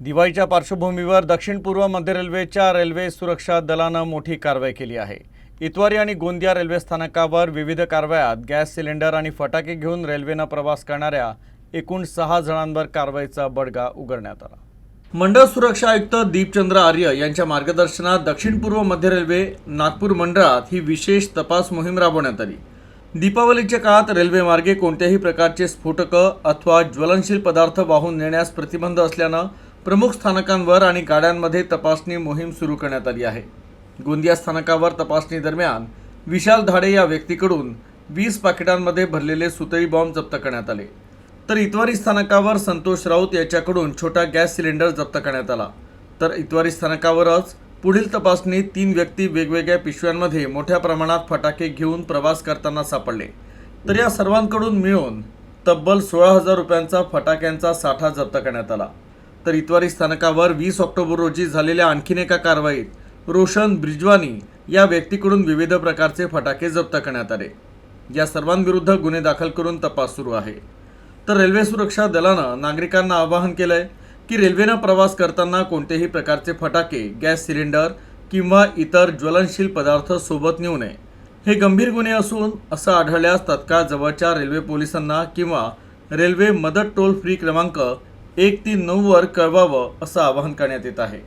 दिवाळीच्या पार्श्वभूमीवर दक्षिण पूर्व मध्य रेल्वेच्या रेल्वे सुरक्षा दलानं मोठी कारवाई केली आहे. इतवारी आणि गोंदिया रेल्वे स्थानकावर विविध कारवायात गॅस सिलेंडर आणि फटाके घेऊन रेल्वेनं प्रवास करणाऱ्या एकूण सहा जणांवर कारवाईचा बडगा उघडण्यात आला. मंडळ सुरक्षा आयुक्त दीपचंद्र आर्य यांच्या मार्गदर्शनात दक्षिण पूर्व मध्य रेल्वे नागपूर मंडळात ही विशेष तपास मोहीम राबवण्यात आली. दीपावलीच्या काळात रेल्वेमार्गे कोणत्याही प्रकारचे स्फोटकं अथवा ज्वलनशील पदार्थ वाहून नेण्यास प्रतिबंध असल्यानं प्रमुख स्थानकांवर आणि गाड्यांमध्ये तपासणी मोहीम सुरू करण्यात आली आहे. गोंदिया स्थानकावर तपासणी दरम्यान विशाल धाडे या व्यक्तीकडून वीस पाकिटांमध्ये भरलेले सुतळी बॉम्ब जप्त करण्यात आले. तर इतवारी स्थानकावर संतोष राऊत याच्याकडून छोटा गॅस सिलेंडर जप्त करण्यात आला. तर इतवारी स्थानकावरच पुढील तपासणीत तीन व्यक्ती वेगवेगळ्या पिशव्यांमध्ये मोठ्या प्रमाणात फटाके घेऊन प्रवास करताना सापडले. तर या सर्वांकडून मिळून तब्बल सोळा हजार रुपयांचा फटाक्यांचा साठा जप्त करण्यात आला. तर इतवारी स्थानकावर वीस ऑक्टोबर रोजी झालेल्या आणखीन एका कारवाईत रोशन ब्रिजवानी या व्यक्तीकडून विविध प्रकारचे फटाके जप्त करण्यात आले. या सर्वांविरुद्ध गुन्हे दाखल करून तपास सुरू आहे. तर रेल्वे सुरक्षा दलानं नागरिकांना आवाहन केलं आहे की रेल्वेनं प्रवास करताना कोणतेही प्रकारचे फटाके गॅस सिलेंडर किंवा इतर ज्वलनशील पदार्थ सोबत नेऊ नये. हे गंभीर गुन्हे असून असं आढळल्यास तत्काळ जवळच्या रेल्वे पोलिसांना किंवा रेल्वे मदत टोल फ्री क्रमांक एक तीन नऊवर कळवावं असं आवाहन करण्यात येत आहे.